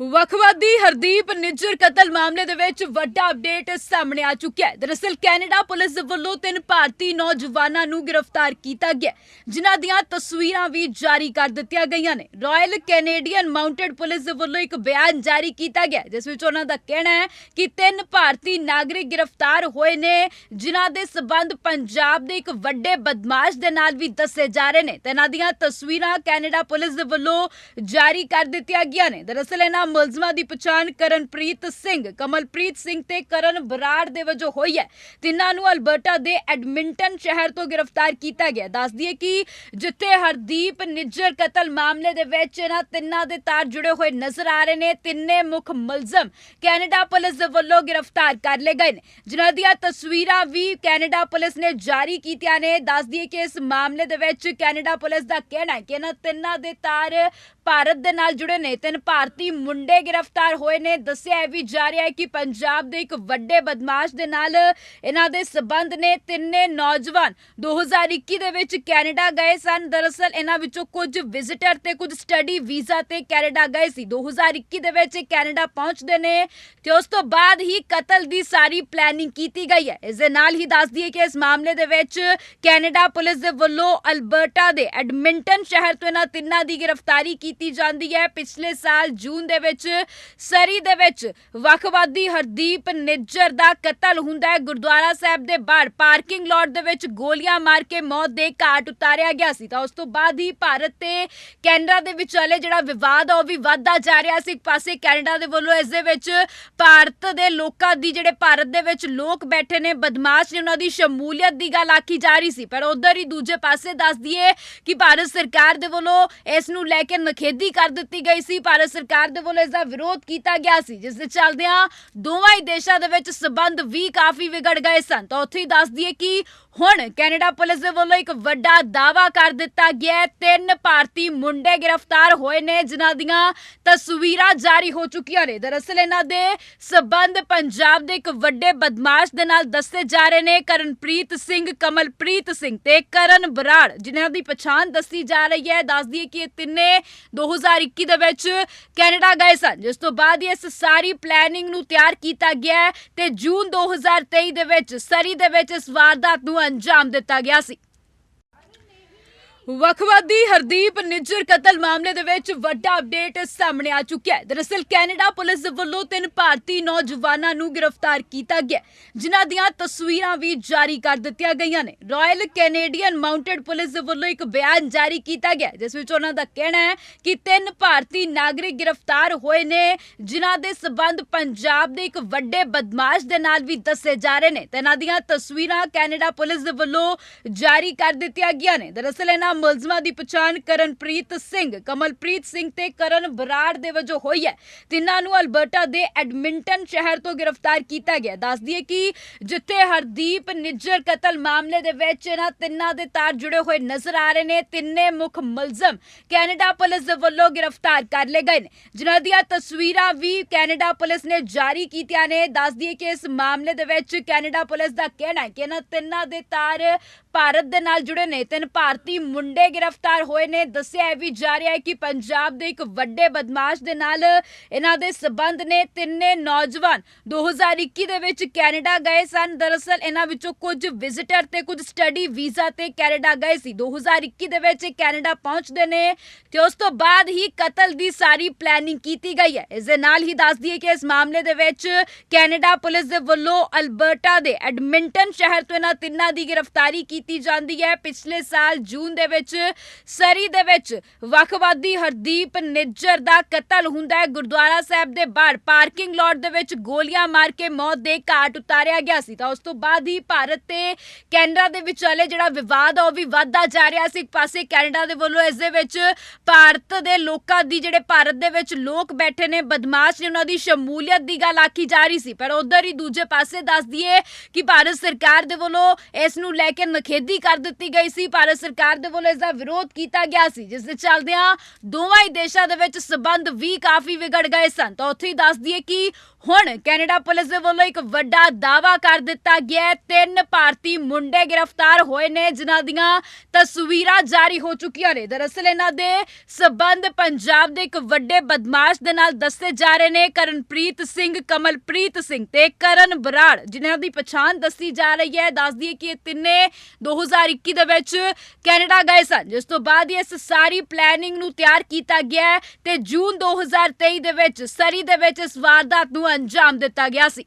ਵਖਵਾਦੀ ਹਰਦੀਪ ਨਿੱਜਰ ਕਤਲ ਮਾਮਲੇ ਦੇ ਵਿੱਚ ਵੱਡਾ ਅਪਡੇਟ ਸਾਹਮਣੇ ਆ ਚੁੱਕਿਆ ਹੈ। ਦਰਅਸਲ ਕੈਨੇਡਾ ਪੁਲਿਸ ਵੱਲੋਂ ਤਿੰਨ ਭਾਰਤੀ ਨੌਜਵਾਨਾਂ ਨੂੰ ਗ੍ਰਿਫਤਾਰ ਕੀਤਾ ਗਿਆ ਜਿਨ੍ਹਾਂ ਦੀਆਂ ਤਸਵੀਰਾਂ ਵੀ ਜਾਰੀ ਕਰ ਦਿੱਤੀਆਂ ਗਈਆਂ ਨੇ। ਰਾਇਲ ਕੈਨੇਡੀਅਨ ਮਾਊਂਟਡ ਪੁਲਿਸ ਵੱਲੋਂ ਇੱਕ ਬਿਆਨ ਜਾਰੀ ਕੀਤਾ ਗਿਆ ਜਿਸ ਵਿੱਚ ਉਹਨਾਂ ਦਾ ਕਹਿਣਾ ਹੈ ਕਿ ਤਿੰਨ ਭਾਰਤੀ ਨਾਗਰਿਕ ਗ੍ਰਿਫਤਾਰ ਹੋਏ ਨੇ, ਜਿਨ੍ਹਾਂ ਦੇ ਸਬੰਧ ਪੰਜਾਬ ਦੇ ਇੱਕ ਵੱਡੇ ਬਦਮਾਸ਼ ਦੇ ਨਾਲ ਵੀ ਦੱਸੇ ਜਾ ਰਹੇ ਨੇ। ਤੇ ਇਹਨਾਂ ਦੀਆਂ ਤਸਵੀਰਾਂ ਕੈਨੇਡਾ ਪੁਲਿਸ ਦੇ ਵੱਲੋਂ ਜਾਰੀ ਕਰ ਦਿੱਤੀਆਂ ਗਈਆਂ ਨੇ। ਦਰਅਸਲ ਇਹਨਾਂ ਮੁਲਜ਼ਮਾਂ ਦੀ ਪਛਾਣ ਕਰਨਪ੍ਰੀਤ ਸਿੰਘ। ਕਮਲਪ੍ਰੀਤ ਸਿੰਘ ਤੇ ਕਰਨ ਬਰਾੜ ਦੇ ਵਜੋਂ ਹੋਈ ਹੈ। ਤਿੰਨਾਂ ਨੂੰ ਅਲਬਰਟਾ ਦੇ ਐਡਮਿੰਟਨ ਸ਼ਹਿਰ ਤੋਂ ਗ੍ਰਿਫਤਾਰ ਕੀਤਾ ਗਿਆ। ਦੱਸ ਦਈਏ ਕਿ ਜਿੱਥੇ ਹਰਦੀਪ ਨਿੱਜਰ ਕਤਲ ਮਾਮਲੇ ਦੇ ਵਿੱਚ ਇਹਨਾਂ ਤਿੰਨਾਂ ਦੇ ਤਾਰ ਜੁੜੇ ਹੋਏ ਨਜ਼ਰ ਆ ਰਹੇ ਨੇ, ਤਿੰਨੇ ਮੁੱਖ ਮੁਲਜ਼ਮ ਕੈਨੇਡਾ ਪੁਲਿਸ ਦੇ ਵੱਲੋਂ ਗ੍ਰਿਫਤਾਰ ਕਰ ਲਏ ਗਏ ਨੇ। ਜਿਨ੍ਹਾਂ ਦੀਆਂ ਤਸਵੀਰਾਂ ਵੀ ਕੈਨੇਡਾ ਪੁਲਿਸ ਨੇ ਜਾਰੀ ਕੀਤੀਆਂ ਨੇ। ਦੱਸ ਦਈਏ ਕਿ ਇਸ ਮਾਮਲੇ ਦੇ ਵਿੱਚ ਕੈਨੇਡਾ ਪੁਲਿਸ ਦਾ ਕਹਿਣਾ ਹੈ ਕਿ ਇਹਨਾਂ ਤਿੰਨਾਂ ਦੇ ਤਾਰ ਭਾਰਤ ਦੇ ਨਾਲ ਜੁੜੇ ਨੇ ਤਿੰਨ ਭਾਰਤੀ ਮੁੰਡੇ ਗ੍ਰਿਫਤਾਰ ਹੋਏ ਨੇ। ਦੱਸਿਆ ਇਹ ਵੀ ਜਾ ਰਿਹਾ ਹੈ ਕਿ ਪੰਜਾਬ ਦੇ ਇੱਕ ਵੱਡੇ ਬਦਮਾਸ਼ ਦੇ ਨਾਲ ਇਹਨਾਂ ਦੇ ਸਬੰਧ ਨੇ ਤਿੰਨੇ ਨੌਜਵਾਨ 2021 ਦੇ ਵਿੱਚ ਕੈਨੇਡਾ ਗਏ ਸਨ। ਦਰਅਸਲ ਇਹਨਾਂ ਵਿੱਚੋਂ ਕੁਝ ਵਿਜ਼ਿਟਰ ਤੇ ਕੁਝ ਸਟੱਡੀ ਵੀਜ਼ਾ ਤੇ ਕੈਨੇਡਾ ਗਏ ਸੀ। 2021 ਦੇ ਵਿੱਚ ਕੈਨੇਡਾ ਪਹੁੰਚਦੇ ਨੇ ਤੇ ਉਸ ਤੋਂ ਬਾਅਦ ਹੀ ਕਤਲ ਦੀ ਸਾਰੀ ਪਲੈਨਿੰਗ ਕੀਤੀ ਗਈ ਹੈ। ਇਸ ਦੇ ਨਾਲ ਹੀ ਦੱਸ ਦਈਏ ਕਿ ਇਸ ਮਾਮਲੇ ਦੇ ਵਿੱਚ ਕੈਨੇਡਾ ਪੁਲਿਸ ਦੇ ਵੱਲੋਂ ਅਲਬਰਟਾ ਦੇ ਐਡਮਿੰਟਨ ਸ਼ਹਿਰ ਤੋਂ ਇਹਨਾਂ ਤਿੰਨਾਂ ਦੀ ਗ੍ਰਿਫਤਾਰੀ ਕੀਤੀ ਜਾਂਦੀ ਹੈ। ਪਿਛਲੇ ਸਾਲ ਜੂਨ ਦੇ ਵਿੱਚ, ਸਰੀ ਦੇ ਵਿੱਚ ਵੱਖਵਾਦੀ ਹਰਦੀਪ ਨਿੱਜਰ ਦਾ ਕਤਲ ਹੁੰਦਾ ਹੈ। ਗੁਰਦੁਆਰਾ ਸਾਹਿਬ ਦੇ ਬਾਹਰ ਪਾਰਕਿੰਗ ਲਾਟ ਦੇ ਵਿੱਚ ਗੋਲੀਆਂ ਮਾਰ ਕੇ ਮੌਤ ਦੇ ਘਾਟ ਉਤਾਰਿਆ ਗਿਆ ਸੀ। ਤਾਂ ਉਸ ਤੋਂ ਬਾਅਦ ਹੀ ਭਾਰਤ ਤੇ ਕੈਨੇਡਾ ਦੇ ਵਿਚਾਲੇ ਜਿਹੜਾ ਵਿਵਾਦ ਆ, ਉਹ ਵੀ ਵੱਧਦਾ ਜਾ ਰਿਹਾ ਸੀ। ਇੱਕ ਪਾਸੇ ਕੈਨੇਡਾ ਦੇ ਵੱਲੋਂ ਇਸ ਦੇ ਵਿੱਚ ਭਾਰਤ ਦੇ ਲੋਕਾਂ ਦੀ ਜਿਹੜੇ ਭਾਰਤ ਦੇ ਵਿੱਚ ਲੋਕ ਬੈਠੇ ਨੇ, ਬਦਮਾਸ਼ ਨੇ, ਉਹਨਾਂ ਦੀ ਸ਼ਮੂਲੀਅਤ ਦੀ ਗੱਲ ਆਖੀ ਜਾ ਰਹੀ ਸੀ। ਪਰ ਉਧਰ ਹੀ ਦੂਜੇ ਪਾਸੇ ਦੱਸ ਦਈਏ ਕਿ ਭਾਰਤ ਸਰਕਾਰ ਦੇ ਵੱਲੋਂ ਇਸ ਨੂੰ ਲੈ ਕੇ ਨਖੇਦੀ ਕਰ ਦਿੱਤੀ ਗਈ ਸੀ, ਭਾਰਤ ਸਰਕਾਰ ਦੇ ਵੱਲੋਂ ਇਸ ਦਾ ਵਿਰੋਧ ਕੀਤਾ ਗਿਆ ਸੀ, ਜਿਸ ਦੇ ਚੱਲਦਿਆਂ ਦੋਵਾਂ ਹੀ ਦੇਸ਼ਾਂ ਦੇ ਵਿੱਚ ਸਬੰਧ ਵੀ ਕਾਫੀ ਵਿਗੜ ਗਏ ਸਨ। ਤਾਂ ਉੱਥੇ ਹੀ ਦੱਸ ਦਈਏ ਕਿ ਹੁਣ ਕੈਨੇਡਾ ਪੁਲਿਸ ਦੇ ਵੱਲੋਂ ਇੱਕ ਵੱਡਾ ਦਾਵਾ ਕਰ ਦਿੱਤਾ ਗਿਆ ਹੈ। ਤਿੰਨ ਭਾਰਤੀ ਮੁੰਡੇ ਗ੍ਰਿਫਤਾਰ ਹੋਏ ਨੇ, ਜਿਨ੍ਹਾਂ ਦੀਆਂ ਤਸਵੀਰਾਂ ਜਾਰੀ ਹੋ ਚੁੱਕੀਆਂ ਨੇ। ਦਰਅਸਲ ਇਹਨਾਂ ਦੇ ਸਬੰਧ ਪੰਜਾਬ ਦੇ ਇੱਕ ਵੱਡੇ ਬਦਮਾਸ਼ ਦੇ ਨਾਲ ਦੱਸੇ ਜਾ ਰਹੇ ਨੇ, ਕਰਨਪ੍ਰੀਤ ਸਿੰਘ, ਕਮਲਪ੍ਰੀਤ ਸਿੰਘ ਤੇ ਕਰਨ ਬਰਾੜ, ਜਿਨ੍ਹਾਂ ਦੀ ਪਛਾਣ ਦੱਸੀ ਜਾ ਰਹੀ ਹੈ। ਦੱਸ ਦਈਏ ਕਿ ਇਹ ਤਿੰਨੇ 2021 ਦੇ ਵਿੱਚ ਕੈਨੇਡਾ ਗਏ ਸਨ, ਜਿਸ ਤੋਂ ਬਾਅਦ ਇਸ ਸਾਰੀ ਪਲੈਨਿੰਗ ਨੂੰ ਤਿਆਰ ਕੀਤਾ ਗਿਆ ਤੇ ਜੂਨ 2023 ਦੇ ਵਿੱਚ, ਸਰੀ ਦੇ ਵਿੱਚ ਇਸ ਵਾਰਦਾਤ ਨੂੰ ਅੰਜਾਮ ਦਿੱਤਾ ਗਿਆ ਸੀ। ਵੱਖਵਾਦੀ ਹਰਦੀਪ ਨਿੱਜਰ ਕਤਲ ਮਾਮਲੇ ਦੇ ਵਿੱਚ ਵੱਡਾ ਅਪਡੇਟ ਸਾਹਮਣੇ ਆ ਚੁੱਕਿਆ ਹੈ। ਦਰਅਸਲ ਕੈਨੇਡਾ ਪੁਲਿਸ ਵੱਲੋਂ ਤਿੰਨ ਭਾਰਤੀ ਨੌਜਵਾਨਾਂ ਨੂੰ ਗ੍ਰਿਫਤਾਰ ਕੀਤਾ ਗਿਆ ਜਿਨ੍ਹਾਂ ਦੀਆਂ ਤਸਵੀਰਾਂ ਵੀ ਜਾਰੀ ਕਰ ਦਿੱਤੀਆਂ ਗਈਆਂ ਨੇ। ਰਾਇਲ ਕੈਨੇਡੀਅਨ ਮਾਊਂਟਡ ਪੁਲਿਸ ਵੱਲੋਂ ਇੱਕ ਬਿਆਨ ਜਾਰੀ ਕੀਤਾ ਗਿਆ ਜਿਸ ਵਿੱਚ ਉਹਨਾਂ ਦਾ ਕਹਿਣਾ ਹੈ ਕਿ ਤਿੰਨ ਭਾਰਤੀ ਨਾਗਰਿਕ ਗ੍ਰਿਫਤਾਰ ਹੋਏ ਨੇ, ਜਿਨ੍ਹਾਂ ਦੇ ਸਬੰਧ ਪੰਜਾਬ ਦੇ ਇੱਕ ਵੱਡੇ ਬਦਮਾਸ਼ ਦੇ ਨਾਲ ਵੀ ਦੱਸੇ ਜਾ ਰਹੇ ਨੇ। ਤੇ ਇਹਨਾਂ ਦੀਆਂ ਤਸਵੀਰਾਂ ਕੈਨੇਡਾ ਪੁਲਿਸ ਦੇ ਵੱਲੋਂ ਜਾਰੀ ਕਰ ਦਿੱਤੀਆਂ ਗਈਆਂ ਨੇ। ਦਰਅਸਲ ਇਹਨਾਂ ਮੁਲਜ਼ਮਾਂ ਦੀ ਪਛਾਣ ਕਰਨਪ੍ਰੀਤ ਸਿੰਘ। ਕਮਲਪ੍ਰੀਤ ਸਿੰਘ ਤੇ ਕਰਨ ਬਰਾੜ ਦੇ ਵਜੋਂ ਹੋਈ ਹੈ। ਤਿੰਨਾਂ ਨੂੰ ਅਲਬਰਟਾ ਦੇ ਐਡਮਿੰਟਨ ਸ਼ਹਿਰ ਤੋਂ ਗ੍ਰਿਫਤਾਰ ਕੀਤਾ ਗਿਆ। ਦੱਸ ਦਈਏ ਕਿ ਜਿੱਥੇ ਹਰਦੀਪ ਨਿੱਜਰ ਕਤਲ ਮਾਮਲੇ ਦੇ ਵਿੱਚ ਇਹਨਾਂ ਤਿੰਨਾਂ ਦੇ ਤਾਰ ਜੁੜੇ ਹੋਏ ਨਜ਼ਰ ਆ ਰਹੇ ਨੇ, ਤਿੰਨੇ ਮੁੱਖ ਮੁਲਜ਼ਮ ਕੈਨੇਡਾ ਪੁਲਿਸ ਦੇ ਵੱਲੋਂ ਗ੍ਰਿਫਤਾਰ ਕਰ ਲਏ ਗਏ ਨੇ। ਜਿਨ੍ਹਾਂ ਦੀਆਂ ਤਸਵੀਰਾਂ ਵੀ ਕੈਨੇਡਾ ਪੁਲਿਸ ਨੇ ਜਾਰੀ ਕੀਤੀਆਂ ਨੇ। ਦੱਸਦੀ ਦਈਏ ਕਿ ਇਸ ਮਾਮਲੇ ਦੇ ਵਿੱਚ ਕੈਨੇਡਾ ਪੁਲਿਸ ਦਾ ਕਹਿਣਾ ਹੈ ਕਿ ਇਹਨਾਂ ਤਿੰਨਾਂ ਦੇ ਤਾਰ ਭਾਰਤ ਦੇ ਨਾਲ ਜੁੜੇ ਨੇ ਤਿੰਨ ਭਾਰਤੀ ਮੁੰਡੇ ਗ੍ਰਿਫਤਾਰ ਹੋਏ ਨੇ। ਦੱਸਿਆ ਇਹ ਵੀ ਜਾ ਰਿਹਾ ਹੈ ਕਿ ਪੰਜਾਬ ਦੇ ਇੱਕ ਵੱਡੇ ਬਦਮਾਸ਼ ਦੇ ਨਾਲ ਇਹਨਾਂ ਦੇ ਸਬੰਧ ਨੇ ਤਿੰਨੇ ਨੌਜਵਾਨ 2021 ਦੇ ਵਿੱਚ ਕੈਨੇਡਾ ਗਏ ਸਨ। ਦਰਅਸਲ ਇਹਨਾਂ ਵਿੱਚੋਂ ਕੁਝ ਵਿਜ਼ਿਟਰ ਤੇ ਕੁਝ ਸਟੱਡੀ ਵੀਜ਼ਾ ਤੇ ਕੈਨੇਡਾ ਗਏ ਸੀ। 2021 ਦੇ ਵਿੱਚ ਕੈਨੇਡਾ ਪਹੁੰਚਦੇ ਨੇ ਤੇ ਉਸ ਤੋਂ ਬਾਅਦ ਹੀ ਕਤਲ ਦੀ ਸਾਰੀ ਪਲੈਨਿੰਗ ਕੀਤੀ ਗਈ ਹੈ। ਇਸ ਦੇ ਨਾਲ ਹੀ ਦੱਸ ਦਈਏ ਕਿ ਇਸ ਮਾਮਲੇ ਦੇ ਵਿੱਚ ਕੈਨੇਡਾ ਪੁਲਿਸ ਦੇ ਵੱਲੋਂ ਅਲਬਰਟਾ ਦੇ ਐਡਮਿੰਟਨ ਸ਼ਹਿਰ ਤੋਂ ਇਹਨਾਂ ਤਿੰਨਾਂ ਦੀ ਗ੍ਰਿਫਤਾਰੀ ਕੀਤੀ ਕੀਤੀ ਜਾਂਦੀ ਹੈ। ਪਿਛਲੇ ਸਾਲ ਜੂਨ ਦੇ ਵਿੱਚ, ਸਰੀ ਦੇ ਵਿੱਚ ਵੱਖਵਾਦੀ ਹਰਦੀਪ ਨਿੱਜਰ ਦਾ ਕਤਲ ਹੁੰਦਾ ਹੈ। ਗੁਰਦੁਆਰਾ ਸਾਹਿਬ ਦੇ ਬਾਹਰ ਪਾਰਕਿੰਗ ਲਾਟ ਦੇ ਵਿੱਚ ਗੋਲੀਆਂ ਮਾਰ ਕੇ ਮੌਤ ਦੇ ਘਾਟ ਉਤਾਰਿਆ ਗਿਆ ਸੀ। ਤਾਂ ਉਸ ਤੋਂ ਬਾਅਦ ਹੀ ਭਾਰਤ ਤੇ ਕੈਨੇਡਾ ਦੇ ਵਿਚਾਲੇ ਜਿਹੜਾ ਵਿਵਾਦ ਆ, ਉਹ ਵੀ ਵੱਧਦਾ ਜਾ ਰਿਹਾ ਸੀ। ਇੱਕ ਪਾਸੇ ਕੈਨੇਡਾ ਦੇ ਵੱਲੋਂ ਇਸ ਦੇ ਵਿੱਚ ਭਾਰਤ ਦੇ ਲੋਕਾਂ ਦੀ ਜਿਹੜੇ ਭਾਰਤ ਦੇ ਵਿੱਚ ਲੋਕ ਬੈਠੇ ਨੇ, ਬਦਮਾਸ਼ ਨੇ, ਉਹਨਾਂ ਦੀ ਸ਼ਮੂਲੀਅਤ ਦੀ ਗੱਲ ਆਖੀ ਜਾ ਰਹੀ ਸੀ। ਪਰ ਉਧਰ ਹੀ ਦੂਜੇ ਪਾਸੇ ਦੱਸ ਦਈਏ ਕਿ ਭਾਰਤ ਸਰਕਾਰ ਦੇ ਵੱਲੋਂ ਇਸ ਨੂੰ ਲੈ ਕੇ ਨਖੇਦੀ ਕਰ ਦਿੱਤੀ ਗਈ ਸੀ, ਭਾਰਤ ਸਰਕਾਰ ਦੇ ਵੱਲੋਂ ਇਸ ਦਾ ਵਿਰੋਧ ਕੀਤਾ ਗਿਆ ਸੀ, ਜਿਸ ਦੇ ਚੱਲਦਿਆਂ ਦੋਵਾਂ ਹੀ ਦੇਸ਼ਾਂ ਦੇ ਵਿੱਚ ਸਬੰਧ ਵੀ ਕਾਫੀ ਵਿਗੜ ਗਏ ਸਨ। ਤਾਂ ਉੱਥੇ ਦੱਸ ਦਈਏ ਕਿ ਹੁਣ ਕੈਨੇਡਾ ਪੁਲਿਸ ਦੇ ਵੱਲੋਂ ਇੱਕ ਵੱਡਾ ਦਾਅਵਾ ਕਰ ਦਿੱਤਾ ਗਿਆ ਹੈ। ਤਿੰਨ ਭਾਰਤੀ ਮੁੰਡੇ ਗ੍ਰਿਫਤਾਰ ਹੋਏ ਨੇ, ਜਿਨ੍ਹਾਂ ਦੀਆਂ ਤਸਵੀਰਾਂ ਜਾਰੀ ਹੋ ਚੁੱਕੀਆਂ ਨੇ। ਦਰਅਸਲ ਇਹਨਾਂ ਦੇ ਸਬੰਧ ਪੰਜਾਬ ਦੇ ਇੱਕ ਵੱਡੇ ਬਦਮਾਸ਼ ਦੇ ਨਾਲ ਦੱਸੇ ਜਾ ਰਹੇ ਨੇ, ਕਰਨਪ੍ਰੀਤ ਸਿੰਘ, ਕਮਲਪ੍ਰੀਤ ਸਿੰਘ ਤੇ ਕਰਨ ਬਰਾੜ, ਜਿਨ੍ਹਾਂ ਦੀ ਪਛਾਣ ਦੱਸੀ ਜਾ ਰਹੀ ਹੈ। ਦੱਸ ਦਈਏ ਕਿ ਇਹ ਤਿੰਨੇ 2021 ਦੇ ਵਿੱਚ ਕੈਨੇਡਾ ਗਏ ਸਨ, ਜਿਸ ਤੋਂ ਬਾਅਦ ਇਸ ਸਾਰੀ ਪਲੈਨਿੰਗ ਨੂੰ ਤਿਆਰ ਕੀਤਾ ਗਿਆ ਹੈ ਤੇ ਜੂਨ 2023 ਦੇ ਵਿੱਚ, ਸਰੀ ਦੇ ਵਿੱਚ ਇਸ ਵਾਰਦਾਤ ਨੂੰ ਅੰਜਾਮ ਦਿੱਤਾ ਗਿਆ ਸੀ।